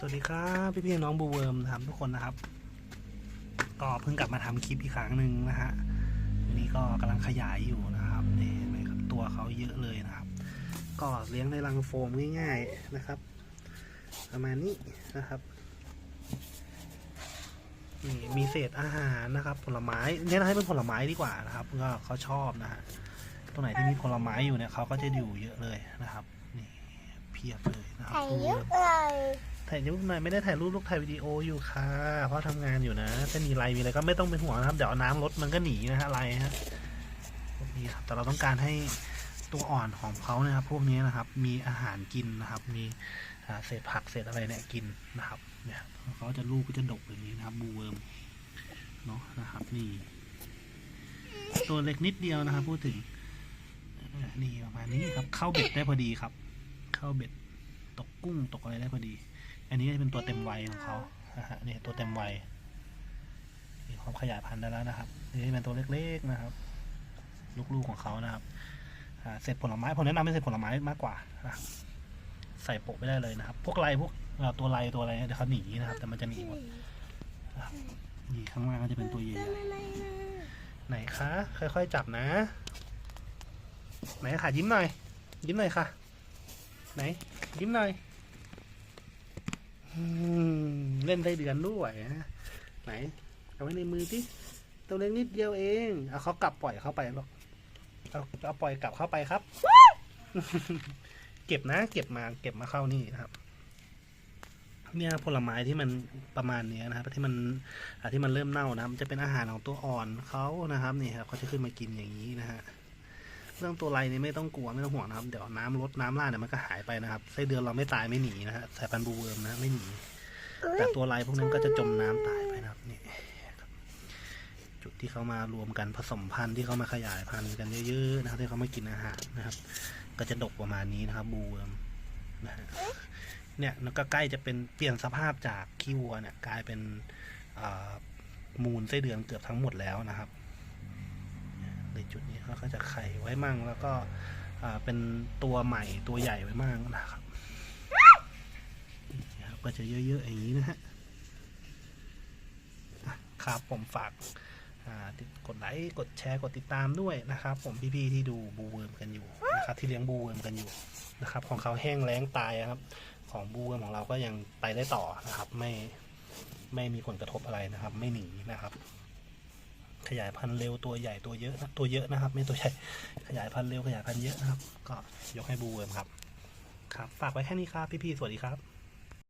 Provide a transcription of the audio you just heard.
สวัสดีครับพี่พี่น้องบูเวิร์มนะครับทุกคนนะครับ ก็เพิ่งกลับมาทำคลิปอีกครั้งหนึ่งนะฮะวันนี้ก็กำลังขยายอยู่นะครับนี่เห็นไหมครับตัวเขาเยอะเลยนะครับ ก็เลี้ยงในรังโฟมง่ายๆนะครับ ประมาณนี้นะครับนี่มีเศษอาหารนะครับ ผลไม้เนี่ยให้เป็นผลไม้ดีกว่านะครับก็เขาชอบนะฮะตรงไหนที่มีผลไม้อยู่เนี่ยเขาก็จะอยู่เยอะเลยนะครับนี่เพียบเลยนะครับถ่เยอะเลย ถ่ายรูปหน่อยไม่ได้ถ่ายรูปลูกถ่ายวิดีโออยู่ค่ะ เพราะทำงานอยู่นะถ้ามีไรมีอะไรก็ไม่ต้องเป็นห่วงนะครับ เดี๋ยวน้ำลดมันก็หนีนะฮะไรฮะนี้ครับแต่เราต้องการให้ตัวอ่อนของเขานะครับ พวกนี้นะครับ มีอาหารกินนะครับ มีเศษผักเศษอะไรเนี่ยกินนะครับเนี่ยเขาจะลูกก็จะดกอย่างนี้นะครับบูเวิร์มเนาะนะครับนี่ตัวเล็กนิดเดียวนะครับ พูดถึงนี่ประมาณนี้ครับ เข้าเบ็ดได้พอดีครับ เข้าเบ็ดตกกุ้งตกอะไรได้พอดี อันนี้ก็จะเป็นตัวเต็มวัยของเขานะฮะนี่ตัวเต็มวัยมีความขยายพันธุ์ได้แล้วนะครับ นี่เป็นตัวเล็กๆนะครับ ลูกๆของเขานะครับอ่าเศษผลไม้ผมแนะนำเป็นเศษผลไม้มากกว่านะครับใส่โปะไม่ได้เลยนะครับ พวกไรพวกเอ่อตัวไรตัวอะไรเนี่ยเดี๋ยวเขาหนีนะครับ แต่มันจะหนีหมดนะครับนี่ข้างล่างก็จะเป็นตัวใหญ่ๆไหนคะ ค่อยๆจับนะ ไหนค่ะยิ้มหน่อย ยิ้มหน่อยค่ะ ไหน ยิ้มหน่อย อืม เล่นได้เดือนด้วยนะไหนเอาไว้ในมือที่ตัวเล็กนิดเดียวเองเอาเขากลับปล่อยเข้าไปหรอกเอาเอาปล่อยกลับเข้าไปครับ เก็บนะ เก็บมา เก็บมาเข้านี่นะครับ เนี่ยผลไม้ที่มันประมาณเนี้ยนะครับที่มันที่มันเริ่มเน่านะมันจะเป็นอาหารของตัวอ่อนเขานะครับนี่ครับเขาจะขึ้นมากินอย่างนี้นะฮะเรื่องตัวไรนี่ไม่ต้องกลัวไม่ต้องห่วงนะครับ เดี๋ยวน้ำลดน้ำล่าเนี่ยมันก็หายไปนะครับไส้เดือนเราไม่ตายไม่หนีนะฮะสายพันธุ์บูเวิร์มนะไม่หนี แต่ตัวไรพวกนั้นก็จะจมน้ำตายไปนะครับนี่ครับจุดที่เขามารวมกันผสมพันธุ์ที่เขามาขยายพันธุ์กันเยอะๆนะครับที่เขามากินอาหารนะครับ ก็จะดกประมาณนี้นะครับ บูมนะฮะเนี่ยมันก็ใกล้จะเป็นเปลี่ยนสภาพจากขี้วัวเนี่ย กลายเป็นมูลไส้เดือนเกือบทั้งหมดแล้วนะครับในจุดนี้เขาก็จะไข่ไว้มั่งแล้วก็เป็นตัวใหม่ตัวใหญ่ไว้มั่งนะครับ ก็จะเยอะๆอย่างนี้นะฮะครับผมฝากกดไลค์กดแชร์กดติดตามด้วยนะครับ ผมพี่ๆที่ดูบูเวิร์มกันอยู่นะครับที่เลี้ยงบูเวิร์มกันอยู่นะครับ ของเขาแห้งแล้งตายนะครับ ของบูเวิร์มของเราก็ยังไปได้ต่อนะครับ ไม่ไม่มีผลกระทบอะไรนะครับ ไม่หนีนะครับ ขยายพันธุ์เร็วตัวใหญ่ตัวเยอะนะตัวเยอะนะครับ ไม่ตัวใหญ่ขยายพันธุ์เร็วขยายพันธุ์เยอะนะครับ ก็ยกให้บูเวิร์มครับ ครับ ฝากไว้แค่นี้ครับพี่ๆสวัสดีครับ